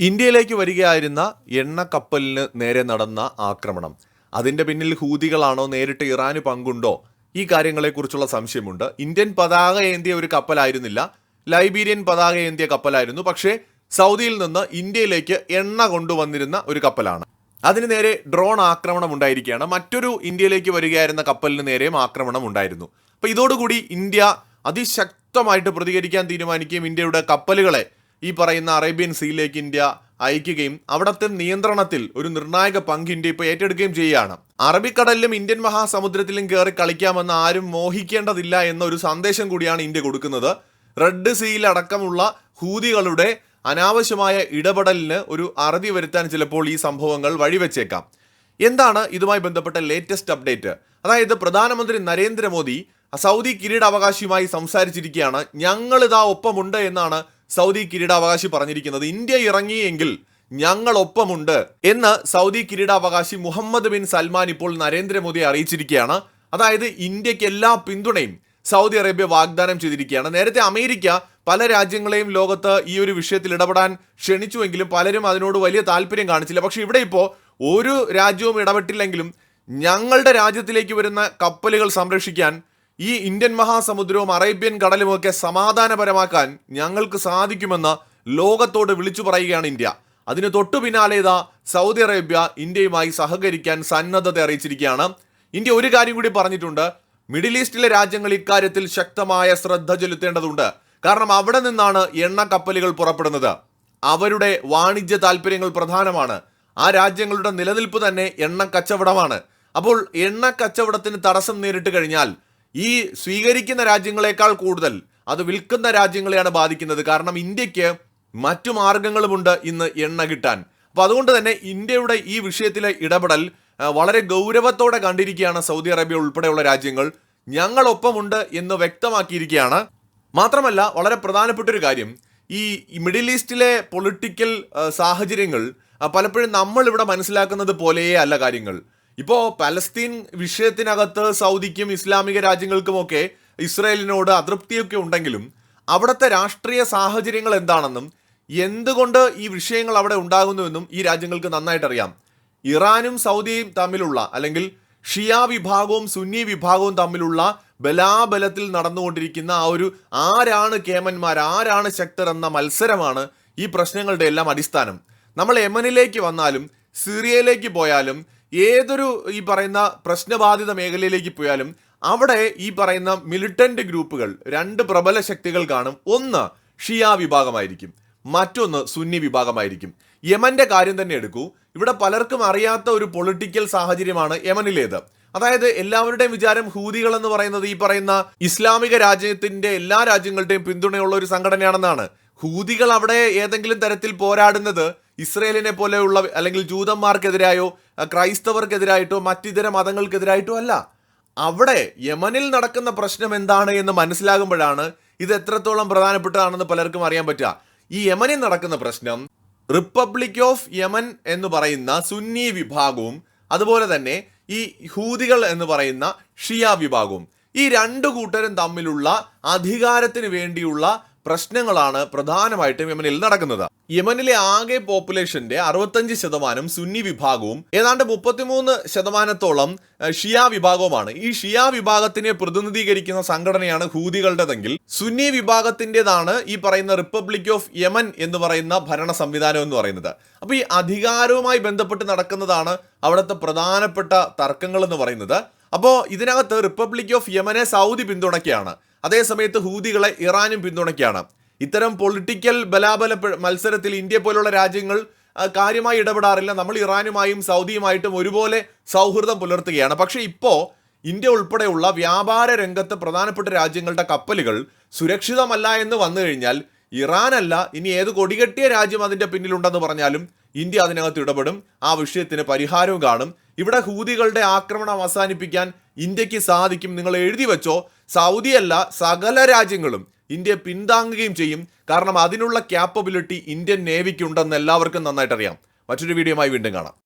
ഇന്ത്യയിലേക്ക് വരികയായിരുന്ന എണ്ണ കപ്പലിന് നേരെ നടന്ന ആക്രമണം. അതിന്റെ പിന്നിൽ ഹൂതികളാണോ നേരിട്ട് ഇറാന് പങ്കുണ്ടോ? ഈ കാര്യങ്ങളെക്കുറിച്ചുള്ള സംശയമുണ്ട്. ഇന്ത്യൻ പതാക ഏന്തിയ ഒരു കപ്പലായിരുന്നില്ല. ലൈബീരിയൻ പതാക ഏന്തിയ കപ്പലായിരുന്നു. പക്ഷേ സൗദിയിൽ നിന്ന് ഇന്ത്യയിലേക്ക് എണ്ണ കൊണ്ടുവന്നിരുന്ന ഒരു കപ്പലാണ്. അതിന് നേരെ ഡ്രോൺ ആക്രമണം ഉണ്ടായിരിക്കുകയാണ്. മറ്റൊരു ഇന്ത്യയിലേക്ക് വരികയായിരുന്ന കപ്പലിന് നേരെയും ആക്രമണം ഉണ്ടായിരുന്നു. അപ്പോൾ ഇതോടുകൂടി ഇന്ത്യ അതിശക്തമായിട്ട് പ്രതികരിക്കാൻ തീരുമാനിക്കുകയും ഇന്ത്യയുടെ കപ്പലുകളെ ഈ പറയുന്ന അറേബ്യൻ സീയിലേക്ക് ഇന്ത്യ അയക്കുകയും അവിടത്തെ നിയന്ത്രണത്തിൽ ഒരു നിർണായക പങ്ക് ഇന്ത്യ ഇപ്പോൾ ഏറ്റെടുക്കുകയും ചെയ്യുകയാണ്. അറബിക്കടലിലും ഇന്ത്യൻ മഹാസമുദ്രത്തിലും കയറി കളിക്കാമെന്ന് ആരും മോഹിക്കേണ്ടതില്ല എന്നൊരു സന്ദേശം കൂടിയാണ് ഇന്ത്യ കൊടുക്കുന്നത്. റെഡ് സീയിൽ അടക്കമുള്ള ഹൂതികളുടെ അനാവശ്യമായ ഇടപെടലിന് ഒരു അറുതി വരുത്താൻ ചിലപ്പോൾ ഈ സംഭവങ്ങൾ വഴിവെച്ചേക്കാം. എന്താണ് ഇതുമായി ബന്ധപ്പെട്ട ലേറ്റസ്റ്റ് അപ്ഡേറ്റ് അതായത് പ്രധാനമന്ത്രി നരേന്ദ്രമോദി സൗദി കിരീടാവകാശിയുമായി സംസാരിച്ചിരിക്കുകയാണ്. ഞങ്ങൾ ഇതാ ഒപ്പമുണ്ട് എന്നാണ് സൗദി കിരീടാവകാശി പറഞ്ഞിരിക്കുന്നത് ഇന്ത്യ ഇറങ്ങിയെങ്കിൽ ഞങ്ങൾ ഒപ്പമുണ്ട് എന്ന് സൗദി കിരീടാവകാശി മുഹമ്മദ് ബിൻ സൽമാൻ ഇപ്പോൾ നരേന്ദ്രമോദിയെ അറിയിച്ചിരിക്കുകയാണ്. അതായത് ഇന്ത്യയ്ക്ക് എല്ലാ പിന്തുണയും സൗദി അറേബ്യ വാഗ്ദാനം ചെയ്തിരിക്കുകയാണ്. നേരത്തെ അമേരിക്ക പല രാജ്യങ്ങളെയും ലോകത്ത് ഈ ഒരു വിഷയത്തിൽ ഇടപെടാൻ ക്ഷണിച്ചുവെങ്കിലും പലരും അതിനോട് വലിയ താല്പര്യം കാണിച്ചില്ല. പക്ഷേ ഇവിടെ ഇപ്പോൾ ഒരു രാജ്യവും ഇടപെട്ടില്ലെങ്കിലും ഞങ്ങളുടെ രാജ്യത്തിലേക്ക് വരുന്ന കപ്പലുകൾ സംരക്ഷിക്കാൻ ഈ ഇന്ത്യൻ മഹാസമുദ്രവും അറേബ്യൻ കടലുമൊക്കെ സമാധാനപരമാക്കാൻ ഞങ്ങൾക്ക് സാധിക്കുമെന്ന് ലോകത്തോട് വിളിച്ചു പറയുകയാണ് ഇന്ത്യ. അതിന് തൊട്ടു പിന്നാലെ ഇതാ സൗദി അറേബ്യ ഇന്ത്യയുമായി സഹകരിക്കാൻ സന്നദ്ധത അറിയിച്ചിരിക്കുകയാണ്. ഇന്ത്യ ഒരു കാര്യം കൂടി പറഞ്ഞിട്ടുണ്ട്. മിഡിൽ ഈസ്റ്റിലെ രാജ്യങ്ങൾ ഇക്കാര്യത്തിൽ ശക്തമായ ശ്രദ്ധ ചെലുത്തേണ്ടതുണ്ട്. കാരണം അവിടെ നിന്നാണ് എണ്ണ കപ്പലുകൾ പുറപ്പെടുന്നത്. അവരുടെ വാണിജ്യ താല്പര്യങ്ങൾ പ്രധാനമാണ്. ആ രാജ്യങ്ങളുടെ നിലനിൽപ്പ് തന്നെ എണ്ണ കച്ചവടമാണ് അപ്പോൾ എണ്ണ കച്ചവടത്തിന് തടസ്സം നേരിട്ട് കഴിഞ്ഞാൽ ഈ സ്വീകരിക്കുന്ന രാജ്യങ്ങളെക്കാൾ കൂടുതൽ അത് വിൽക്കുന്ന രാജ്യങ്ങളെയാണ് ബാധിക്കുന്നത്. കാരണം ഇന്ത്യയ്ക്ക് മറ്റു മാർഗങ്ങളുമുണ്ട് ഇന്ന് എണ്ണ കിട്ടാൻ. അപ്പൊ അതുകൊണ്ട് തന്നെ ഇന്ത്യയുടെ ഈ വിഷയത്തിലെ ഇടപെടൽ വളരെ ഗൗരവത്തോടെ കണ്ടിരിക്കുകയാണ് സൗദി അറേബ്യ ഉൾപ്പെടെയുള്ള രാജ്യങ്ങൾ. ഞങ്ങളൊപ്പമുണ്ട് എന്ന് വ്യക്തമാക്കിയിരിക്കുകയാണ്. മാത്രമല്ല വളരെ പ്രധാനപ്പെട്ട ഒരു കാര്യം ഈ മിഡിൽ ഈസ്റ്റിലെ പൊളിറ്റിക്കൽ സാഹചര്യങ്ങൾ പലപ്പോഴും നമ്മൾ ഇവിടെ മനസ്സിലാക്കുന്നത് പോലെയേ അല്ല കാര്യങ്ങൾ. ഇപ്പോൾ പലസ്തീൻ വിഷയത്തിനകത്ത് സൗദിക്കും ഇസ്ലാമിക രാജ്യങ്ങൾക്കുമൊക്കെ ഇസ്രയേലിനോട് അതൃപ്തിയൊക്കെ ഉണ്ടെങ്കിലും അവിടുത്തെ രാഷ്ട്രീയ സാഹചര്യങ്ങൾ എന്താണെന്നും എന്തുകൊണ്ട് ഈ വിഷയങ്ങൾ അവിടെ ഉണ്ടാകുന്നുവെന്നും ഈ രാജ്യങ്ങൾക്ക് നന്നായിട്ട് അറിയാം. ഇറാനും സൗദിയും തമ്മിലുള്ള അല്ലെങ്കിൽ ഷിയ വിഭാഗവും സുന്നി വിഭാഗവും തമ്മിലുള്ള ബലാബലത്തിൽ നടന്നുകൊണ്ടിരിക്കുന്ന ആ ഒരു ആരാണ് കേമന്മാർ ആരാണ് ശക്തർ എന്ന മത്സരമാണ് ഈ പ്രശ്നങ്ങളുടെ എല്ലാം അടിസ്ഥാനം. നമ്മൾ യമനിലേക്ക് വന്നാലും സിറിയയിലേക്ക് പോയാലും ഏതൊരു ഈ പറയുന്ന പ്രശ്നബാധിത മേഖലയിലേക്ക് പോയാലും അവിടെ ഈ പറയുന്ന മിലിറ്റന്റ് ഗ്രൂപ്പുകൾ രണ്ട് പ്രബല ശക്തികൾ കാണും. ഒന്ന് ഷിയ വിഭാഗമായിരിക്കും. മറ്റൊന്ന് സുന്നി വിഭാഗമായിരിക്കും. യമന്റെ കാര്യം തന്നെ എടുക്കൂ. ഇവിടെ പലർക്കും അറിയാത്ത ഒരു പൊളിറ്റിക്കൽ സാഹചര്യമാണ് യമനിലേത്. അതായത് എല്ലാവരുടെയും വിചാരം ഹൂതികൾ എന്ന് പറയുന്നത് ഈ പറയുന്ന ഇസ്ലാമിക രാജ്യത്തിന്റെ എല്ലാ രാജ്യങ്ങളുടെയും പിന്തുണയുള്ള ഒരു സംഘടനയാണെന്നാണ്. ഹൂതികൾ അവിടെ ഏതെങ്കിലും തരത്തിൽ പോരാടുന്നത് ഇസ്രയേലിനെ പോലെയുള്ള അല്ലെങ്കിൽ ജൂതന്മാർക്കെതിരായോ ക്രൈസ്തവർക്കെതിരായിട്ടോ മറ്റിതര മതങ്ങൾക്കെതിരായിട്ടോ അല്ല. അവിടെ യമനിൽ നടക്കുന്ന പ്രശ്നം എന്താണ് എന്ന് മനസ്സിലാകുമ്പോഴാണ് ഇത് എത്രത്തോളം പ്രധാനപ്പെട്ടതാണെന്ന് പലർക്കും അറിയാൻ പറ്റുക. ഈ യമനിൽ നടക്കുന്ന പ്രശ്നം റിപ്പബ്ലിക് ഓഫ് യമൻ എന്ന് പറയുന്ന സുന്നി വിഭാഗവും അതുപോലെ തന്നെ ഈ ഹൂദികൾ എന്ന് പറയുന്ന ഷിയ വിഭാഗവും ഈ രണ്ടു കൂട്ടരും തമ്മിലുള്ള അധികാരത്തിന് വേണ്ടിയുള്ള പ്രശ്നങ്ങളാണ് പ്രധാനമായിട്ടും യമനിൽ നടക്കുന്നത്. യമനിലെ ആകെ പോപ്പുലേഷന്റെ അറുപത്തഞ്ച് ശതമാനം സുന്നി വിഭാഗവും ഏതാണ്ട് മുപ്പത്തിമൂന്ന് ശതമാനത്തോളം ഷിയ വിഭാഗവുമാണ്. ഈ ഷിയ വിഭാഗത്തിനെ പ്രതിനിധീകരിക്കുന്ന സംഘടനയാണ് ഹൂതികളുടേതെങ്കിൽ സുന്നി വിഭാഗത്തിന്റെതാണ് ഈ പറയുന്ന റിപ്പബ്ലിക് ഓഫ് യമൻ എന്ന് പറയുന്ന ഭരണ സംവിധാനം എന്ന് പറയുന്നത്. അപ്പൊ ഈ അധികാരവുമായി ബന്ധപ്പെട്ട് നടക്കുന്നതാണ് അവിടുത്തെ പ്രധാനപ്പെട്ട തർക്കങ്ങൾ എന്ന് പറയുന്നത്. അപ്പോൾ ഇതിനകത്ത് റിപ്പബ്ലിക് ഓഫ് യമനെ സൗദി പിന്തുണയ്ക്കുകയാണ്. അതേസമയത്ത് ഹൂതികളെ ഇറാനും പിന്തുണയ്ക്കുകയാണ്. ഇത്തരം പൊളിറ്റിക്കൽ ബലാബല മത്സരത്തിൽ ഇന്ത്യ പോലുള്ള രാജ്യങ്ങൾ കാര്യമായി ഇടപെടാറില്ല. നമ്മൾ ഇറാനുമായും സൗദിയുമായിട്ടും ഒരുപോലെ സൗഹൃദം പുലർത്തുകയാണ്. പക്ഷേ ഇപ്പോൾ ഇന്ത്യ ഉൾപ്പെടെയുള്ള വ്യാപാര രംഗത്ത് പ്രധാനപ്പെട്ട രാജ്യങ്ങളുടെ കപ്പലുകൾ സുരക്ഷിതമല്ല എന്ന് വന്നു കഴിഞ്ഞാൽ ഇറാനല്ല ഇനി ഏത് കൊടികെട്ടിയ രാജ്യം അതിന്റെ പിന്നിലുണ്ടെന്ന് പറഞ്ഞാലും ഇന്ത്യ അതിനകത്ത് ഇടപെടും. ആ വിഷയത്തിന് പരിഹാരവും കാണും. ഇവിടെ ഹൂതികളുടെ ആക്രമണം അവസാനിപ്പിക്കാൻ ഇന്ത്യയ്ക്ക് സാധിക്കും. നിങ്ങൾ എഴുതി വെച്ചോ സൗദിയല്ല സകല രാജ്യങ്ങളും ഇന്ത്യ പിന്താങ്ങുകയും ചെയ്യും. കാരണം അതിനുള്ള ക്യാപ്പബിലിറ്റി ഇന്ത്യൻ നേവിക്കുണ്ടെന്ന് എല്ലാവർക്കും നന്നായിട്ട് അറിയാം മറ്റൊരു വീഡിയോയുമായി വീണ്ടും കാണാം.